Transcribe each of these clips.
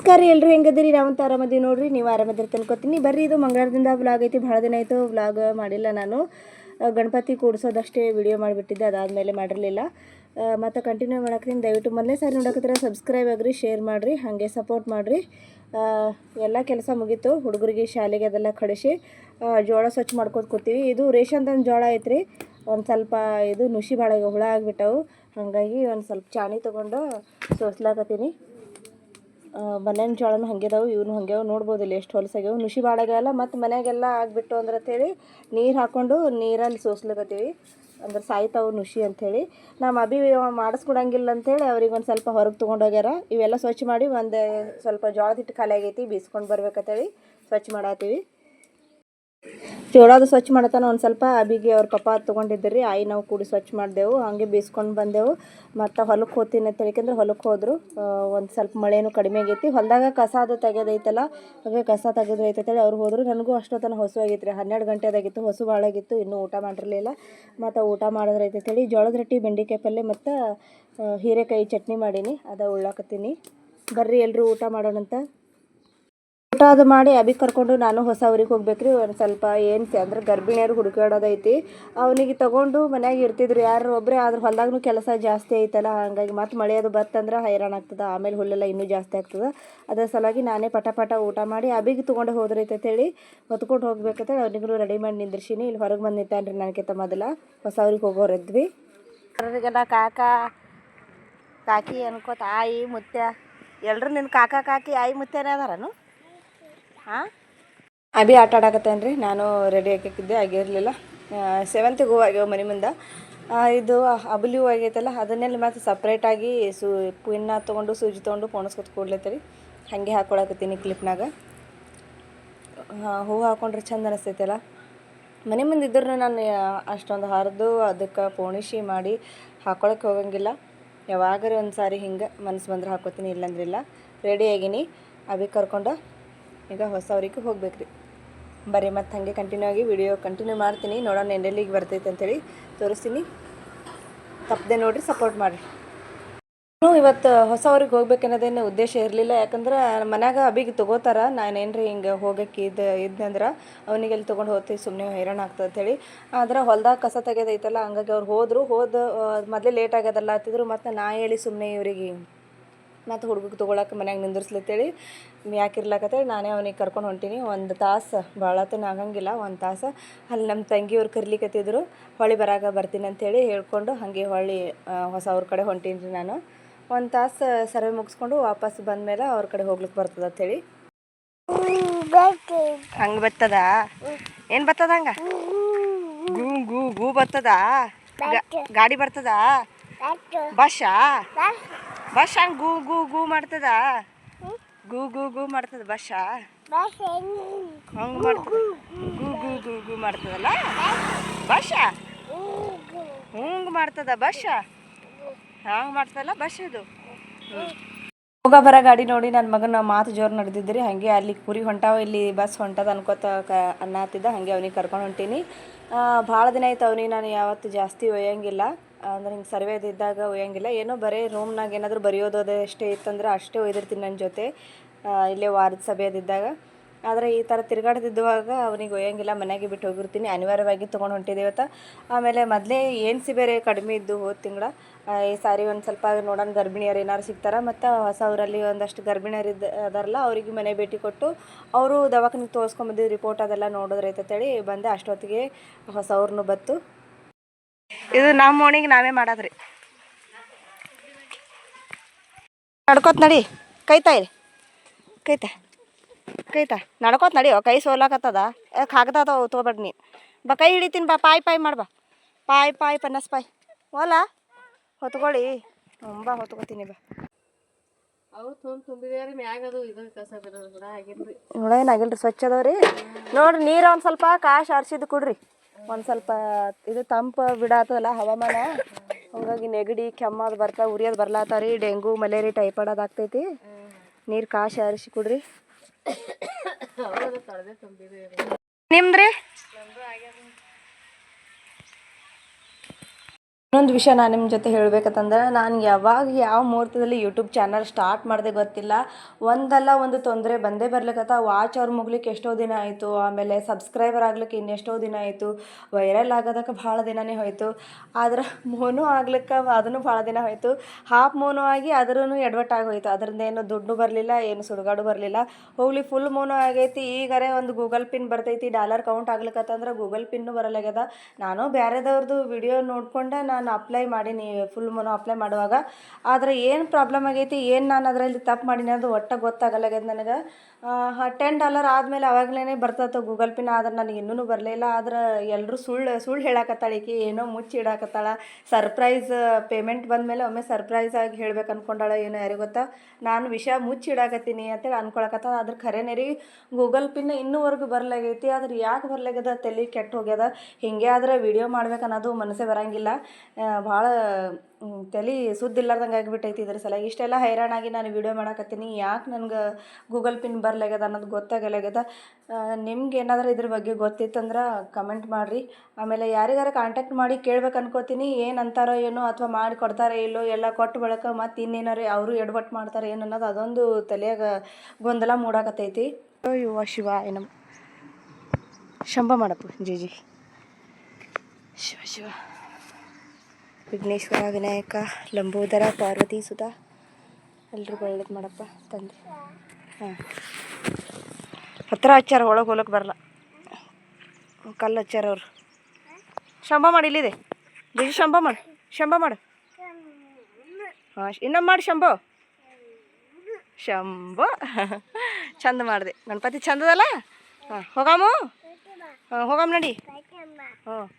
ನಮಸ್ಕಾರ ಎಲ್ಲರೂ ಹೆಂಗದಿರಿ? ನಾವಂತ ಆರಾಮದೀವಿ ನೋಡ್ರಿ, ನೀವು ಆರಾಮದಿರಿ ತಿಳ್ಕೊತೀನಿ. ಬರ್ರಿ, ಇದು ಮಂಗಳಾರದಿಂದ ವ್ಲಾಗ್ ಐತಿ. ಭಾಳ ದಿನ ಆಯಿತು ವ್ಲಾಗ್ ಮಾಡಿಲ್ಲ ನಾನು. ಗಣಪತಿ ಕೂಡಿಸೋದಷ್ಟೇ ವಿಡಿಯೋ ಮಾಡಿಬಿಟ್ಟಿದ್ದೆ, ಅದಾದಮೇಲೆ ಮಾಡಿರಲಿಲ್ಲ. ಮತ್ತು ಕಂಟಿನ್ಯೂ ಮಾಡಕ್ತೀನಿ ದಯವಿಟ್ಟು ಮೊದಲನೇ ಸಾರಿ ನೋಡಕತ್ತರ ಸಬ್ಸ್ಕ್ರೈಬ್ ಆಗ್ರಿ ಶೇರ್ ಮಾಡಿರಿ, ಹಾಗೆ ಸಪೋರ್ಟ್ ಮಾಡಿರಿ. ಎಲ್ಲ ಕೆಲಸ ಮುಗೀತು, ಹುಡುಗರಿಗೆ ಶಾಲೆಗೆ ಅದೆಲ್ಲ ಕಳಿಸಿ ಜೋಳ ಸ್ವಚ್ಛ ಮಾಡ್ಕೊಂಡು ಕೂತೀವಿ. ಇದು ರೇಷನ್ದಂದು ಜೋಳ ಐತ್ರಿ, ಒಂದು ಸ್ವಲ್ಪ ಇದು ನುಸಿ ಭಾಳ ಹುಳ ಆಗಿಬಿಟ್ಟವು. ಹಾಗಾಗಿ ಒಂದು ಸ್ವಲ್ಪ ಚಾಣಿ ತೊಗೊಂಡು ಸೋಸ್ಲಾಕತ್ತೀನಿ. ಮನೇನ ಜೋಳನೂ ಹಾಗೆ ಇವನು ನೋಡ್ಬೋದಿಲ್ಲ ನೋಡ್ಬೋದು ಇಲ್ಲಿ ಎಷ್ಟು ಹೊಲಸಾಗ್ಯಾವ. ನುಷಿ ಬಾಳಾಗ್ಯಾವಲ್ಲ ಮತ್ತು ಮನ್ಯಾಗೆಲ್ಲ ಆಗಿಬಿಟ್ಟು ಅಂದ್ರೆ ಅಂತೇಳಿ ನೀರು ಹಾಕ್ಕೊಂಡು ನೀರಲ್ಲಿ ಸೋಸ್ಲಿಕತ್ತೀವಿ. ಅಂದ್ರೆ ಸಾಯ್ತಾವು ನುಷಿ ಅಂಥೇಳಿ ನಮ್ಮ ಅಭಿ ಮಾಡಿಸ್ಕೊಡಂಗಿಲ್ಲ ಅಂಥೇಳಿ ಅವ್ರಿಗೆ ಒಂದು ಸ್ವಲ್ಪ ಹೊರಗೆ ತೊಗೊಂಡೋಗ್ಯಾರ ಇವೆಲ್ಲ ಸ್ವಚ್ಛ ಮಾಡಿ ಒಂದು ಸ್ವಲ್ಪ ಜೋಳದ ಹಿಟ್ಟು ಖಾಲಿ ಆಗೈತಿ, ಬೀಸ್ಕೊಂಡು ಬರ್ಬೇಕಂತೇಳಿ ಸ್ವಚ್ಛ ಮಾಡತ್ತೀವಿ ಜೋಳದ ಸ್ವಚ್ಛ ಮಾಡತಾನ ಒಂದು ಸ್ವಲ್ಪ ಅಬಿಗೆ ಅವ್ರ ಪಪ್ಪ ತಗೊಂಡಿದ್ದಿರಿ, ಆಯಿ ನಾವು ಕೂಡಿ ಸ್ವಚ್ಛ ಮಾಡಿದೆವು, ಹಾಗೆ ಬೀಸ್ಕೊಂಡು ಬಂದೆವು. ಮತ್ತು ಹೊಲಕ್ಕೆ ಹೋಗ್ತೀನಿ ಅಂತ ಹೇಳಿಕಂದ್ರೆ ಹೊಲಕ್ಕೆ ಹೋದರು. ಒಂದು ಸ್ವಲ್ಪ ಮಳೆನೂ ಕಡಿಮೆ ಆಗೈತಿ. ಹೊಲದಾಗ ಕಸ ಅದು ತೆಗೆದೈತಲ್ಲ ಹಾಗೆ ಕಸ ತೆಗೆದು ಐತೈತೇಳಿ ಅವ್ರು ಹೋದರು. ನನಗೂ ಅಷ್ಟೊತ್ತನ ಹೊಸು ಆಗಿತ್ತು ರೀ ಹನ್ನೆರಡು ಗಂಟೆದಾಗಿತ್ತು ಹೊಸು ಭಾಳಾಗಿತ್ತು ಇನ್ನೂ ಊಟ ಮಾಡಿರಲಿಲ್ಲ. ಮತ್ತು ಊಟ ಮಾಡಿದ್ರೆ ಐತಂತೇಳಿ ಜೋಳದ ರೊಟ್ಟಿ, ಬೆಂಡೆಕಾಯಿ ಪಲ್ಯ ಮತ್ತು ಹೀರೆಕಾಯಿ ಚಟ್ನಿ ಮಾಡೀನಿ. ಅದು ಉಳ್ಳಾಕತ್ತೀನಿ. ಬರ್ರಿ ಎಲ್ಲರೂ ಊಟ ಮಾಡೋಣಂತ. ಊಟ ಅದು ಮಾಡಿ ಅಭಿ ಕರ್ಕೊಂಡು ನಾನು ಹೊಸ ಊರಿಗೆ ಹೋಗ್ಬೇಕ್ರಿ. ಒಂದು ಸ್ವಲ್ಪ ಏನು ಅಂದ್ರೆ ಗರ್ಭಿಣಿಯರು ಹುಡುಕಾಡೋದೈತಿ ಅವನಿಗೆ ತಗೊಂಡು ಮನ್ಯಾಗ ಇರ್ತಿದ್ರು ಯಾರು ಒಬ್ಬರೇ ಆದ್ರೆ ಹೊಲ್ದಾಗೂ ಕೆಲಸ ಜಾಸ್ತಿ ಐತಲ್ಲ, ಹಾಗಾಗಿ ಮತ್ತೆ ಮಳೆ ಅದು ಬತ್ತಂದ್ರೆ ಹೈರಾಣ ಆಗ್ತದೆ, ಆಮೇಲೆ ಹುಲ್ಲೆಲ್ಲ ಇನ್ನೂ ಜಾಸ್ತಿ ಆಗ್ತದೆ. ಅದರ ಸಲುವಾಗಿ ನಾನೇ ಪಟ ಪಟ ಊಟ ಮಾಡಿ ಅಭಿಗೆ ತೊಗೊಂಡು ಹೋದ್ರೈತೆ ಅಂತೇಳಿ ಹೊತ್ಕೊಂಡು ಹೋಗ್ಬೇಕಂತೇಳಿ ಅವ್ನಿಗೂ ರೆಡಿ ಮಾಡಿ ನಿಂದಿರ್ಸೀನಿ. ಇಲ್ಲಿ ಹೊರಗೆ ಬಂದು ನಿಂತಾನ್ರಿ ನನಗಿಂತ ಮೊದಲ. ಹೊಸ ಊರಿಗೆ ಹೋಗೋರಿದ್ವಿ ಕಾಕಾ ಕಾಕ, ಕಾಕಿ ಅನ್ಕೋತ ಆಯಿ ಮುತ್ಯ ಎಲ್ಲರೂ ನಿನ್ನ ಕಾಕ, ಕಾಕಿ, ಆಯಿ ಮುತ್ಯನೇ ಅದಾರನು? ಹಾಂ ಅಭಿ ಆಟ ಆಡಕತ್ತೇನೆ ರೀ ನಾನು ರೆಡಿ ಆಗಿದ್ದೆ ಆಗಿರಲಿಲ್ಲ. ಸೆವೆಂತಿಗೆ ಹೂವು ಮನೆ ಮುಂದೆ. ಇದು ಅಬಲಿ ಹೂವು ಆಗೈತಲ್ಲ ಅದನ್ನೆಲ್ಲ ಮತ್ತೆ ಸಪ್ರೇಟಾಗಿ ಸೂ ಪಿನ್ನ ತೊಗೊಂಡು, ಸೂಜಿ ತೊಗೊಂಡು ಪೋಣಿಸ್ಕೊತ ರೀ ಹಾಗೆ ಹಾಕೊಳಕತ್ತೀನಿ ಕ್ಲಿಪ್ನಾಗ ಹೂವು ಹಾಕೊಂಡ್ರೆ ಚಂದ ಅನಿಸ್ತೈತಲ್ಲ. ಮನೆ ಮುಂದೆ ಇದ್ರೂ ನಾನು ಅಷ್ಟೊಂದು ಹರಿದು, ಅದಕ್ಕೆ ಪೋಣಿಸಿ ಮಾಡಿ ಹಾಕೊಳಕ್ಕೆ ಹೋಗಂಗಿಲ್ಲ. ಯಾವಾಗಾರ ಒಂದು ಸಾರಿ ಹಿಂಗೆ ಮನಸ್ಸು ಬಂದ್ರೆ ಹಾಕೋತೀನಿ ಇಲ್ಲಂದ್ರಿಲ್ಲ ರೆಡಿ ಆಗಿನಿ. ಅಭಿ ಕರ್ಕೊಂಡು ಈಗ ಹೊಸವ್ರಿಗೆ ಹೋಗ್ಬೇಕು ಹೋಗ್ಬೇಕ್ರಿ. ಬರೀ ಮತ್ತು ಹಾಗೆ ಕಂಟಿನ್ಯೂ ಆಗಿ ವಿಡಿಯೋ ಕಂಟಿನ್ಯೂ ಮಾಡ್ತೀನಿ. ನೋಡೋಣ ಎಂಡೆಲ್ಲಿಗೆ ಬರ್ತೈತೆ ಅಂತೇಳಿ ತೋರಿಸ್ತೀನಿ. ತಪ್ಪದೆ ನೋಡಿರಿ ಸಪೋರ್ಟ್ ಮಾಡಿರಿ. ನಾನು ಇವತ್ತು ಹೊಸ ಅವ್ರಿಗೆ ಹೋಗ್ಬೇಕನ್ನೋದೇನು ಉದ್ದೇಶ ಇರಲಿಲ್ಲ. ಯಾಕಂದ್ರೆ ಮನ್ಯಾಗ ಅಬಿಗೆ ತಗೋತಾರ. ನಾನೇನ್ರಿ ಹಿಂಗೆ ಹೋಗಕ್ಕೆ ಇದು ಇದ್ನಂದ್ರೆ ಅವನಿಗೆ ಎಲ್ಲಿ ತೊಗೊಂಡು ಹೋಗ್ತೀವಿ ಸುಮ್ಮನೆ ಹೈರಾಣ ಆಗ್ತದೆ ಆದ್ರೆ ಹೊಲ್ದಾಗ ಕಸ ತೆಗೆದೈತಲ್ಲ, ಹಂಗಾಗಿ ಅವ್ರು ಹೋದರು. ಹೋದ ಮೊದಲೇ ಲೇಟ್ ಆಗ್ಯದಲ್ಲ ಹತ್ತಿದ್ರು ಮತ್ತು ನಾ ಹೇಳಿ ಸುಮ್ಮನೆ ಇವ್ರಿಗೆ ಮತ್ತು ಹುಡುಗಕ್ಕೆ ತೊಗೊಳಕ್ಕೆ ಮನ್ಯಾಗ ನಿಂದಿರ್ಸ್ಲತ್ತೇಳಿ. ಯಾಕೆ ಇರ್ಲಾಕತ್ತೇಳಿ ನಾನೇ ಅವನಿಗೆ ಕರ್ಕೊಂಡು ಹೊಂಟೀನಿ. ಒಂದು ತಾಸು ಭಾಳ ಹೊತ್ತೇನು ಆಗಂಗಿಲ್ಲ. ಒಂದು ತಾಸು ಅಲ್ಲಿ ನಮ್ಮ ತಂಗಿಯವ್ರು ಕರಿಲಿಕತ್ತಿದ್ರು. ಹೊಳ್ಳಿ ಬರಾಗ ಬರ್ತೀನಿ ಅಂಥೇಳಿ ಹೇಳ್ಕೊಂಡು ಹಾಗೆ ಹೊಳ್ಳಿ ಹೊಸ ಅವ್ರ ಕಡೆ ಹೊಂಟೀನಿ ರೀ ನಾನು. ಒಂದು ತಾಸು ಸರ್ವೆ ಮುಗಿಸ್ಕೊಂಡು ವಾಪಸ್ ಬಂದಮೇಲೆ ಅವ್ರ ಕಡೆ ಹೋಗ್ಲಿಕ್ಕೆ ಬರ್ತದೆ ಅಂಥೇಳಿ ಹಂಗೆ ಬತ್ತದ? ಏನು ಬರ್ತದ ಹಂಗ? ಗೂ ಗೂ ಗೂ ಬರ್ತದ ಗಾಡಿ ಬರ್ತದ? ಬಸ್ಸಾ? ಬಸ್ ಹಂಗೆ ಗೂ ಗೂ ಗೂ ಮಾಡ್ತದ? ಗೂ ಗೂ ಗೂ ಮಾಡ್ತದ ಬಸ್ ಹಂಗೆ ಮಾಡ್ತದ? ಗೂ ಗೂ ಗೂ ಗೂ ಮಾಡ್ತದಲ್ಲ? ಬಸ್ಸ ಹಂಗೆ ಮಾಡ್ತದ ಬಸ್ಸ ಹಂಗೆ ಮಾಡ್ತದಲ್ಲ ಬಸ್ ಇದು? ಹೋಗ ಬರೋ ಗಾಡಿ ನೋಡಿ ನನ್ನ ಮಗನ ಮಾತು ಜೋರು ನಡೆದಿದ್ರಿ ಹಾಗೆ ಅಲ್ಲಿ ಕುರಿ ಹೊಂಟಾವ ಇಲ್ಲಿ ಬಸ್ ಹೊಂಟದ ಅನ್ಕೋತ ಕ ಅನ್ನತ್ತಿದ್ದ ಹಾಗೆ ಅವನಿಗೆ ಕರ್ಕೊಂಡು ಹೊಂಟೀನಿ. ಭಾಳ ದಿನ ಆಯ್ತು ಅವನಿಗೆ ನಾನು ಯಾವತ್ತು ಜಾಸ್ತಿ ಒಯ್ಯಂಗಿಲ್ಲ. ಅಂದ್ರೆ ಹಿಂಗೆ ಸರ್ವೆ ಇದ್ದಾಗ ಒಯ್ಯಂಗಿಲ್ಲ. ಏನೋ ಬರೀ ರೂಮ್ನಾಗ ಏನಾದರೂ ಬರೆಯೋದು ಅದೇ ಅಷ್ಟೇ ಇತ್ತಂದ್ರೆ ಅಷ್ಟೇ ಒಯ್ದಿರ್ತೀನಿ ನನ್ನ ಜೊತೆ. ಇಲ್ಲೇ ವಾರದ ಸಭೆಯದಿದ್ದಾಗ ಆದರೆ ಈ ಥರ ತಿರುಗಾಡ್ದಿದ್ದುವಾಗ ಅವನಿಗೆ ಒಯ್ಯಂಗಿಲ್ಲ, ಮನೆಗೆ ಬಿಟ್ಟು ಹೋಗಿರ್ತೀನಿ. ಅನಿವಾರ್ಯವಾಗಿ ತೊಗೊಂಡು ಹೊಂಟಿದ್ದೇವತ್ತ ಆಮೇಲೆ ಮೊದಲೇ ಏನ್ಸಿ ಬೇರೆ ಕಡಿಮೆ ಇದ್ದು ಹೋದ ತಿಂಗಳ ಈ ಸಾರಿ ಒಂದು ಸ್ವಲ್ಪ ನೋಡೋಣ ಗರ್ಭಿಣಿಯರು ಏನಾರು ಸಿಗ್ತಾರೆ. ಮತ್ತು ಹೊಸ ಊರಲ್ಲಿ ಒಂದಷ್ಟು ಗರ್ಭಿಣಿಯರು ಇದ್ದ ಅದಾರಲ್ಲ, ಅವರಿಗೆ ಮನೆ ಭೇಟಿ ಕೊಟ್ಟು ಅವರು ದವಾಖಾನಿಗೆ ತೋರಿಸ್ಕೊಂಬಂದಿದ್ದು ರಿಪೋರ್ಟ್ ಅದೆಲ್ಲ ನೋಡಿದ್ರೈತೇಳಿ ಬಂದೆ. ಅಷ್ಟೊತ್ತಿಗೆ ಹೊಸ ಊರನ್ನು ಬತ್ತು ಇದು ನಮ್ಮ ಓಣಿಗೆ ನಾವೇ ಮಾಡೋದ್ರಿ. ನಡ್ಕೋತ ನಡಿ. ಕೈತಾ ಇಲ್ಲಿ ಕೈತ. ಕೈತಾ. ನಡ್ಕೋತ ನಡಿ. ಕೈ ಸೋಲಾಕತ್ತದ. ಯಾಕೆ ಹಾಕ್ತದ ತೊಗೊಬೇಡ ನೀ. ಬಾ ಕೈ ಹಿಡಿತೀನಿ ಬಾ ಪಾಯ್ ಪಾಯ್ ಮಾಡ್ಬಾ ಪಾಯ್ ಪಾಯ್ ಪನ್ನಸ್ ಪಾಯ್. ಓಲ ಹೊತ್ಕೊಳ್ಳಿ. ತುಂಬ ಹೊತ್ಕೊತೀನಿ ಬಾ. ಏನಾಗಿಲ್ರಿ ಸ್ವಚ್ಛ ಅದಾವ್ರಿ. ನೋಡ್ರಿ ನೀರು ಒಂದು ಸ್ವಲ್ಪ ಕಾಶ್ ಆರಿಸಿದ್ದು ಕೊಡ್ರಿ. ಒಂದು ಸ್ವಲ್ಪ ಇದು ತಂಪು ಬಿಡಾತದಲ್ಲ ಹವಾಮಾನ. ಹಾಗಾಗಿ ನೆಗಡಿ ಕೆಮ್ಮದು ಬರ್ತಾ ಉರಿಯೋದು ಬರ್ಲಾತಾರಿ ಡೆಂಗು ಮಲೇರಿಯಾ ಟೈಫಾಯ್ಡ್ ಅದಾಗ್ತೈತಿ ನೀರು ಕಾಶ್ ಆರಿಸಿ ಕೊಡ್ರಿ. ನಿಮ್ದ್ರಿ? ಇನ್ನೊಂದು ವಿಷಯ ನಾನು ನಿಮ್ಮ ಜೊತೆ ಹೇಳಬೇಕಂತಂದ್ರೆ, ನಾನು ಯಾವಾಗ ಯಾವ ಮುಹೂರ್ತದಲ್ಲಿ ಯೂಟ್ಯೂಬ್ ಚಾನಲ್ ಸ್ಟಾರ್ಟ್ ಮಾಡಿದೆ ಗೊತ್ತಿಲ್ಲ. ಒಂದಲ್ಲ ಒಂದು ತೊಂದರೆ ಬಂದೇ ಬರ್ಲಿಕ್ಕತ್ತ ವಾಚ್ ಅವ್ರು ಮುಗ್ಲಿಕ್ಕೆ ಎಷ್ಟೋ ದಿನ ಆಯಿತು, ಆಮೇಲೆ ಸಬ್ಸ್ಕ್ರೈಬರ್ ಆಗ್ಲಿಕ್ಕೆ ಇನ್ನೆಷ್ಟೋ ದಿನ ಆಯಿತು ವೈರಲ್ ಆಗೋದಕ್ಕೆ ಭಾಳ ದಿನನೇ ಹೋಯಿತು. ಆದ್ರೆ ಮೋನು ಆಗ್ಲಿಕ್ಕೆ ಅದನ್ನು ಭಾಳ ದಿನ ಹೋಯಿತು. ಹಾಫ್ ಮೋನು ಆಗಿ ಅದ್ರೂ ಆಗಿ ಆಗೋಯ್ತು ಅದರಿಂದ ಏನು ದುಡ್ಡು ಬರಲಿಲ್ಲ, ಏನು ಸುಡುಗಾಡು ಬರಲಿಲ್ಲ. ಹೋಗ್ಲಿ ಫುಲ್ ಮೋನು ಆಗೈತಿ. ಈಗಾರೆ ಒಂದು ಗೂಗಲ್ ಪಿನ್ ಬರ್ತೈತಿ ಡಾಲರ್ ಕೌಂಟ್ ಆಗ್ಲಿಕ್ಕತ್ತಂದ್ರೆ ಗೂಗಲ್ ಪಿನ್ನು ಬರಲಾಗ್ಯದ ನಾನು ಬೇರೆದವ್ರದ್ದು ವಿಡಿಯೋ ನೋಡ್ಕೊಂಡೆ ನಾನು ಅಪ್ಲೈ ಮಾಡೀನಿ ಫುಲ್ ಮೋನೋ ಅಪ್ಲೈ ಮಾಡುವಾಗ. ಆದರೆ ಏನು ಪ್ರಾಬ್ಲಮ್ ಆಗೈತಿ, ಏನು ನಾನು ಅದರಲ್ಲಿ ತಪ್ಪು ಮಾಡೀನಿ ಅದು ಒಟ್ಟ ಗೊತ್ತಾಗಲ್ಲಾಗ್ಯದ ನನಗೆ. ಟೆನ್ ಡಾಲರ್ ಆದಮೇಲೆ ಅವಾಗಲೇ ಬರ್ತೈತೆ ಗೂಗಲ್ ಪಿನ್ ಆದ್ರೆ ನನಗೆ ಇನ್ನೂ ಬರಲಿಲ್ಲ. ಆದ್ರೆ ಎಲ್ಲರೂ ಸುಳ್ಳು ಸುಳ್ಳು ಹೇಳಕತ್ತಾಳ ಈಕಿ, ಏನೋ ಮುಚ್ಚಿ ಇಡಾಕತ್ತಾಳ. ಸರ್ಪ್ರೈಸ್ ಪೇಮೆಂಟ್ ಬಂದಮೇಲೆ ಒಮ್ಮೆ ಸರ್ಪ್ರೈಸ್ ಆಗಿ ಹೇಳ್ಬೇಕು ಅನ್ಕೊಂಡಾಳ, ಏನೋ ಯಾರಿಗೆ ಗೊತ್ತಾ? ನಾನು ವಿಷಯ ಮುಚ್ಚಿ ಇಡಾಕತ್ತೀನಿ ಅಂತೇಳಿ ಅನ್ಕೊಳಕತ್ತ ಅದ್ರ ಖರೇನೇ ರೀ ಗೂಗಲ್ ಪಿನ್ ಇನ್ನೂವರೆಗೂ ಬರಲಾಗೈತಿ, ಆದ್ರೆ ಯಾಕೆ ಬರಲಾಗ್ಯದ, ತಲೆ ಕೆಟ್ಟು ಹೋಗ್ಯದ. ಹಿಂಗೆ ಆದ್ರೆ ವಿಡಿಯೋ ಮಾಡ್ಬೇಕು ಅನ್ನೋದು ಮನಸ್ಸೇ ಬರಂಗಿಲ್ಲ. ಭಾಳ ತಲೆ ಸುದ್ದಿಲ್ಲಾರ್ದಂಗೆ ಆಗಿಬಿಟ್ಟೈತಿ ಇದ್ರ ಸಲ. ಇಷ್ಟೆಲ್ಲ ಹೈರಾಣಾಗಿ ನಾನು ವಿಡಿಯೋ ಮಾಡಕತ್ತೀನಿ. ಯಾಕೆ ನನಗೆ ಗೂಗಲ್ ಪಿನ್ ಬರ್ಲಾಗ್ಯದ ಅನ್ನೋದು ಗೊತ್ತಾಗಲಾಗ್ಯದ ನಿಮ್ಗೆ ಏನಾದರೂ ಇದ್ರ ಬಗ್ಗೆ ಗೊತ್ತಿತ್ತಂದ್ರೆ ಕಮೆಂಟ್ ಮಾಡಿರಿ. ಆಮೇಲೆ ಯಾರಿಗಾರ ಕಾಂಟ್ಯಾಕ್ಟ್ ಮಾಡಿ ಕೇಳ್ಬೇಕು ಅನ್ಕೋತೀನಿ. ಏನು ಅಂತಾರೋ ಏನೋ ಅಥವಾ ಮಾಡಿ ಕೊಡ್ತಾರೋ ಇಲ್ಲೋ ಎಲ್ಲ ಕೊಟ್ಟು ಬಳಕ ಮತ್ತು ಇನ್ನೇನಾರು ಅವರು ಎಡವಟ್ಟು ಮಾಡ್ತಾರೆ ಏನು ಅನ್ನೋದು ಅದೊಂದು ತಲೆಯಾಗ ಗೊಂದಲ ಮೂಡಾಕತ್ತೈತಿ. ಯುವ ಶಿವ ಏನಮ್ಮ ಶಂಭ ಮಾಡಪ್ಪ. ಜಿ ಜಿ. ಶಿವ ಶಿವ. ವಿಘ್ನೇಶ್ವರ, ವಿನಾಯಕ, ಲಂಬೋದರ, ಪಾರ್ವತಿ, ಸುಧಾ. ಎಲ್ರಿಗೂ ಒಳ್ಳೇದು ಮಾಡಪ್ಪ, ತಂದೆ. ಹಾಂ. ಹತ್ರ ಹಚ್ಚಾರ ಒಳಗೆ ಹೋಲಕ್ಕೆ ಬರಲ್ಲ. ಕಲ್ಲು ಹಚ್ಚಾರ ಅವರು. ಶಂಭ ಮಾಡಿ, ಇಲ್ಲಿದೆ. ಬಿಜಿ ಶಂಭ ಮಾಡು ಶಂಭ ಮಾಡು. ಹಾಂ ಇನ್ನೊಮ್ಮೆ ಮಾಡಿ, ಶಂಭೋ. ಶಂಭೋ. ಚಂದ ಮಾಡಿದೆ. ಗಣಪತಿ ಚಂದದಲ್ಲ? ಹಾಂ, ಹೋಗಾಮು? ಹಾಂ, ಹೋಗಾಮ್ ನಡಿ. ಹ್ಞೂ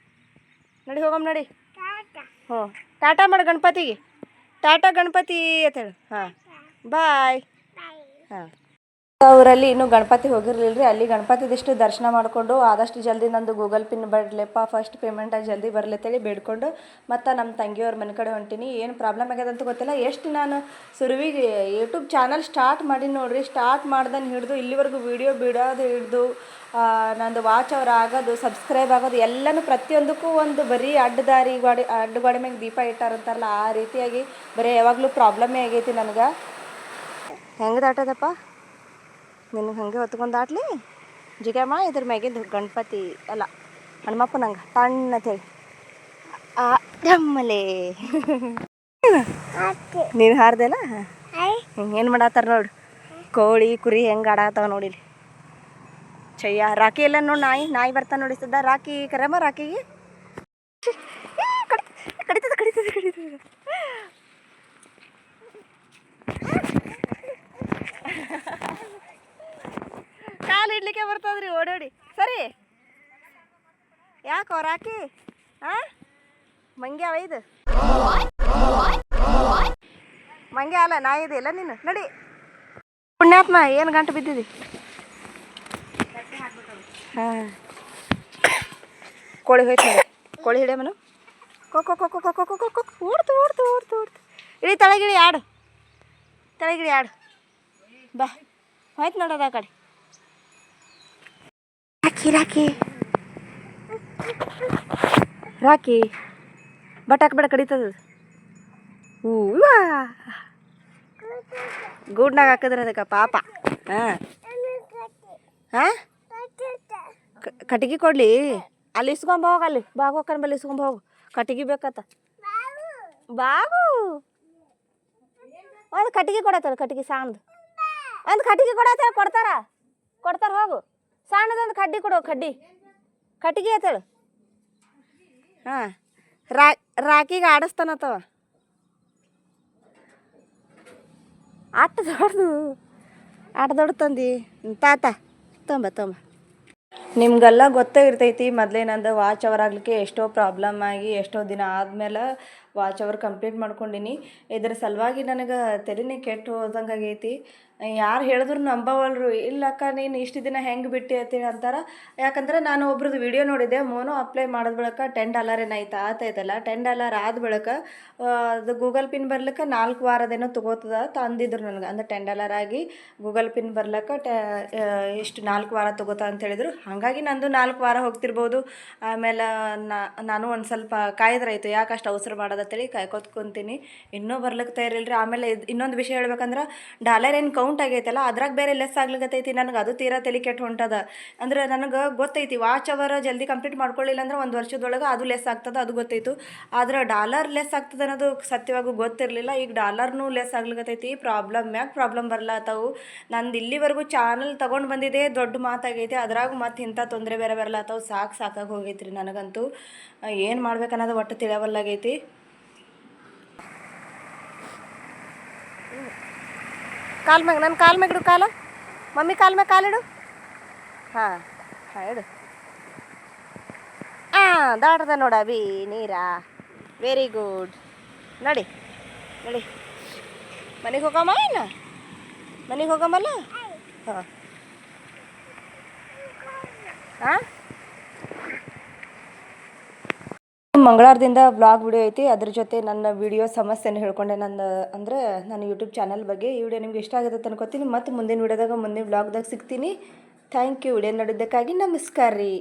ನಡಿ, ಹೋಗಾಮ ನಡಿ. ಹ್ಞೂ ಟಾಟಾ ಮಾಡು ಗಣಪತಿಗೆ. ಟಾಟಾ ಗಣಪತಿ ಅಂತ ಹೇಳು. ಹಾಂ. ಬಾಯ್. ಹಾಂ. ಊರಲ್ಲಿ ಇನ್ನೂ ಗಣಪತಿ ಹೋಗಿರ್ಲಿಲ್ಲ ರೀ ಅಲ್ಲಿ ಗಣಪತಿದಿಷ್ಟು ದರ್ಶನ ಮಾಡಿಕೊಂಡು ಆದಷ್ಟು ಜಲ್ದಿ ನಂದು ಗೂಗಲ್ ಪಿನ್ ಬರಲಿಪ್ಪ. ಫಸ್ಟ್ ಪೇಮೆಂಟ್ ಜಲ್ದಿ ಬರಲತ್ತೇಳಿ ಬೇಡ್ಕೊಂಡು ಮತ್ತು ನಮ್ಮ ತಂಗಿಯವ್ರ ಮನೆ ಕಡೆ ಹೊಂಟೀನಿ. ಏನು ಪ್ರಾಬ್ಲಮ್ ಆಗ್ಯದ ಅಂತ ಗೊತ್ತಿಲ್ಲ. ಎಷ್ಟು ನಾನು ಸುರುವಿಗೆ ಯೂಟ್ಯೂಬ್ ಚಾನಲ್ ಸ್ಟಾರ್ಟ್ ಮಾಡಿ ನೋಡಿರಿ. ಸ್ಟಾರ್ಟ್ ಮಾಡ್ದನ್ ಹಿಡಿದು ಇಲ್ಲಿವರೆಗೂ ವೀಡಿಯೋ ಬಿಡೋದು ಹಿಡಿದು ನಂದು ವಾಚ್ ಅವ್ರು ಆಗೋದು ಸಬ್ಸ್ಕ್ರೈಬ್ ಆಗೋದು ಎಲ್ಲನೂ ಪ್ರತಿಯೊಂದಕ್ಕೂ ಒಂದು ಬರೀ ಅಡ್ಡದಾರಿ ಗೋಡೆ ಅಡ್ಡ ಮ್ಯಾಗ ದೀಪ ಇಟ್ಟಾರಂತಾರಲ್ಲ ಆ ರೀತಿಯಾಗಿ ಬರೀ ಯಾವಾಗಲೂ ಪ್ರಾಬ್ಲಮ್ಮೇ ಆಗೈತಿ ನನಗೆ. ಹೆಂಗೆ ದಾಟದಪ್ಪ? ನಿನಗೆ ಹಂಗೆ ಹೊತ್ಕೊಂಡು ದಾಟ್ಲಿ? ಜಿಗಮ್ಮ ಇದ್ರ ಮ್ಯಾಗಿಂದು ಗಣಪತಿ ಅಲ್ಲ ಹನುಮಪ್ಪ ನಂಗೆ ತಣ್ಣ ಹೇಳಿ ಆ ಡಮ್ಮಲೆ ನೀನು ಹಾರ್ದೆಲ್ಲ ಏನು ಮಾಡತ್ತಾರ ನೋಡು? ಕೋಳಿ ಕುರಿ ಹೆಂಗೆ ಆಡಾತಾವ ನೋಡಿಲಿ. ಚಯ್ಯ ರಾಕಿ ಎಲ್ಲ ನೋಡಿ ನಾಯಿ ನಾಯಿ ಬರ್ತಾ ನೋಡಿಸ್ತದ ರಾಕಿ ಕರಮ್ಮ ರಾಕಿಗೆ ಕಡಿತದ ಕಡಿತದ ಕಡಿತದ. ಕಾಲು ಇಡ್ಲಿಕ್ಕೆ ಬರ್ತದ್ರಿ, ಓಡೋಡಿ. ಸರಿ. ಯಾಕೋ ರಾಕಿ ಹಾ ಮಂಗ್ಯಾವ ಇದು. ಮಂಗ್ಯ ಅಲ್ಲ, ನಾಯಿ ಇದೆ ಇಲ್ಲ ನೀನು. ನಡಿ. ಪುಣ್ಯಾತ್ಮ, ಏನು ಗಂಟು ಬಿದ್ದಿದಿ? ಹಾಂ. ಕೋಳಿ ಹೋಯ್ತು ಕೋಳಿ ಹಿಡಿಯ ಮನು. ಕೊ, ಕೋ ಕೋ ಕೋ ಕೋ ಕೋ ಕೋ ಓಡ್ತು ಓಡ್ತು ಓಡ್ತು ಓಡ್ತು. ಇಳಿ ತಳಗಿಳಿ ಆಡು. ತಳಗಿಳಿ ಆಡು. ಬಾ. ಹೋಯ್ತು ನೋಡೋದು ಆ ಕಡೆ. ರಾಕಿ ರಾಕಿ ರಾಕಿ ಬಟ್ ಹಾಕ್ಬೇಡ, ಕಡಿತದ ಹೂವ. ಗೂಡ್ನಾಗ ಹಾಕಿದ್ರೆ ಅದಕ್ಕೆ ಪಾಪ. ಹಾಂ. ಹಾಂ? ಕಟ್ಟಿಗೆ ಕೊಡ್ಲಿ? ಅಲ್ಲಿ ಇಸ್ಕೊಂಬ ಹೋಗ ಅಲ್ಲಿ. ಬಾಗು ಅಕ್ಕನ ಇಸ್ಕೊಂಬ ಹೋಗು. ಕಟ್ಟಿಗೆ ಬೇಕತ್ತ ಬಾಬು ಒಂದು ಕಟ್ಟಿಗೆ ಕೊಡತ್ತಲ್ಲ, ಕಟ್ಟಿಗೆ ಸಾಣದು. ಒಂದು ಕಟ್ಟಿಗೆ ಕೊಡತ್ತಲ್ಲ, ಕೊಡ್ತಾರ? ಕೊಡ್ತಾರ ಹೋಗು. ಸಣ್ಣದೊಂದು ಕಡ್ಡಿ ಕೊಡು, ಕಡ್ಡಿ. ಕಟ್ಟಿಗೆ ಐತಳು. ಹಾಂ. ರಾ ರಾಕಿಗೆ ಆಡಿಸ್ತಾನತ್ತವ ಆಟ ದೊಡ್ದು. ಆಟ ದೊಡ್ದು ತಂದಿ. ತಾತ, ತೊಂಬ ತೊಂಬ. ನಿಮ್ಗೆಲ್ಲ ಗೊತ್ತೇ ಇರ್ತೈತಿ ಮೊದಲೇ ವಾಚ್ ಅವರ್ ಆಗಲಿಕ್ಕೆ ಎಷ್ಟೋ ಪ್ರಾಬ್ಲಮ್ ಆಗಿ ಎಷ್ಟೋ ದಿನ ಆದಮೇಲೆ ವಾಚ್ ಅವರ್ ಕಂಪ್ಲೀಟ್ ಮಾಡ್ಕೊಂಡಿನಿ. ಇದರ ಸಲುವಾಗಿ ನನಗೆ ತಲೆನೇ ಕೆಟ್ಟು ಹೋದಂಗೆ ಆಗೈತಿ ಯಾರು ಹೇಳಿದ್ರು ನಂಬವಲ್ರು ಇಲ್ಲಕ್ಕ ನೀನು ಇಷ್ಟು ದಿನ ಹೆಂಗೆ ಬಿಟ್ಟಿ ಅಂತೇಳಿ ಅಂತಾರೆ. ಯಾಕಂದ್ರೆ ನಾನು ಒಬ್ರದ್ದು ವಿಡಿಯೋ ನೋಡಿದ್ದೆ, ಮೋನೋ ಅಪ್ಲೈ ಮಾಡಿದ ಬಳಿಕ ಟೆನ್ ಡಾಲರ್ ಏನಾಯ್ತು ಆತೈತಲ್ಲ ಟೆನ್ ಡಾಲರ್ ಆದ ಬಳಿಕ ಅದು ಗೂಗಲ್ ಪಿನ್ ಬರ್ಲಿಕ್ಕೆ ನಾಲ್ಕು ವಾರದೇನೋ ತಗೋತದ ತಂದಿದ್ರು ನನಗೆ. ಅಂದ್ರೆ ಟೆನ್ ಡಾಲರ್ ಆಗಿ ಗೂಗಲ್ ಪಿನ್ ಬರ್ಲಿಕ್ಕೆ ಇಷ್ಟು ನಾಲ್ಕು ವಾರ ತಗೋತ ಅಂತ ಹೇಳಿದ್ರು. ಹಾಗಾಗಿ ನಂದು ನಾಲ್ಕು ವಾರ ಹೋಗ್ತಿರ್ಬೋದು. ಆಮೇಲೆ ನಾನು ಒಂದು ಸ್ವಲ್ಪ ಕಾಯ್ದ್ರಾಯ್ತು, ಯಾಕೆ ಅಷ್ಟು ಅವಸರ ಮಾಡೋದತ್ತೇಳಿ ಕಾಯ್ಕೋತ ಕುಂತೀನಿ ಇನ್ನೂ ಬರ್ಲಿಕ್ಕೆ ತಯಾರಿಲ್ರಿ ಆಮೇಲೆ ಇನ್ನೊಂದು ವಿಷಯ ಹೇಳ್ಬೇಕಂದ್ರೆ ಡಾಲರ್ ಏನು ಕೌಂಟ್ ಆಗೈತಲ್ಲ, ಅದ್ರಾಗ ಬೇರೆ ಲೆಸ್ ಆಗ್ಲಿಕತ್ತೈತಿ. ನನಗೆ ಅದು ತೀರಾ ತಲೆ ಕೆಟ್ಟು ಹೊಂಟದ. ಅಂದ್ರೆ ನನಗೆ ಗೊತ್ತೈತಿ ವಾಚ್ ಅವರ್ ಜಲ್ದಿ ಕಂಪ್ಲೀಟ್ ಮಾಡ್ಕೊಳ್ಳಿಲ್ಲ ಅಂದ್ರೆ ಒಂದು ವರ್ಷದೊಳಗೆ ಅದು ಲೆಸ್ ಆಗ್ತದೆ, ಅದು ಗೊತ್ತೈತು. ಆದ್ರೆ ಡಾಲರ್ ಲೆಸ್ ಆಗ್ತದೆ ಅನ್ನೋದು ಸತ್ಯವಾಗೂ ಗೊತ್ತಿರಲಿಲ್ಲ. ಈಗ ಡಾಲರ್ನೂ ಲೆಸ್ ಆಗ್ಲಿಕತ್ತೈತಿ. ಪ್ರಾಬ್ಲಮ್ ಮ್ಯಾಗ ಪ್ರಾಬ್ಲಮ್ ಬರ್ಲಾತವು. ನಂದು ಇಲ್ಲಿವರೆಗೂ ಚಾನಲ್ ತೊಗೊಂಡು ಬಂದಿದೆ ದೊಡ್ಡ ಮಾತಾಗೈತಿ. ಅದ್ರಾಗ ಮತ್ತೆ ಇಂಥ ತೊಂದರೆ ಬೇರೆ ಬರಲಾತವು. ಸಾಕು ಸಾಕಾಗಿ ಹೋಗೈತ್ರಿ ನನಗಂತೂ. ಏನು ಮಾಡ್ಬೇಕನ್ನೋದು ಒಟ್ಟು ತಿಳಿಯವಲ್ಲಾಗೈತಿ ಕಾಲ್ ಮ್ಯಾಗ ನನ್ನ ಕಾಲ್ ಇಡು ಕಾಲ. ಮಮ್ಮಿ ಕಾಲ್ ಮ್ಯಾಗ ಕಾಲಿಡು ಹಾಂ ಹಾಂ, ಇಡು. ಹಾಂ ದಾಟದ ನೋಡ ಬಿ ನೀರಾ? ವೆರಿ ಗುಡ್ ನಡಿ ನಡಿ. ಮನೆಗೆ ಹೋಗಮ್ಮ ಏನು ಮನೆಗೆ ಹೋಗಮ್ಮಲ್ಲ? ಹಾಂ. ಹಾಂ ಮಂಗಳವಾರದಿಂದ ಬ್ಲಾಗ್ ವಿಡಿಯೋ ಐತಿ. ಅದ್ರ ಜೊತೆ ನನ್ನ ವಿಡಿಯೋ ಸಮಸ್ಯೆನ ಹೇಳ್ಕೊಂಡೆ. ನನ್ನ ಅಂದರೆ ನನ್ನ ಯೂಟ್ಯೂಬ್ ಚಾನಲ್ ಬಗ್ಗೆ ಈ ವಿಡಿಯೋ ನಿಮ್ಗೆ ಇಷ್ಟ ಆಗುತ್ತೆ ಅನ್ಕೋತೀನಿ. ಮತ್ತು ಮುಂದಿನ ವಿಡಿಯೋದಾಗ ಮುಂದಿನ ವ್ಲಾಗ್ದಾಗ ಸಿಗ್ತೀನಿ. ಥ್ಯಾಂಕ್ ಯು ವಿಡಿಯೋ ನೋಡಿದ್ದಕ್ಕಾಗಿ ನಮಸ್ಕಾರ ರೀ.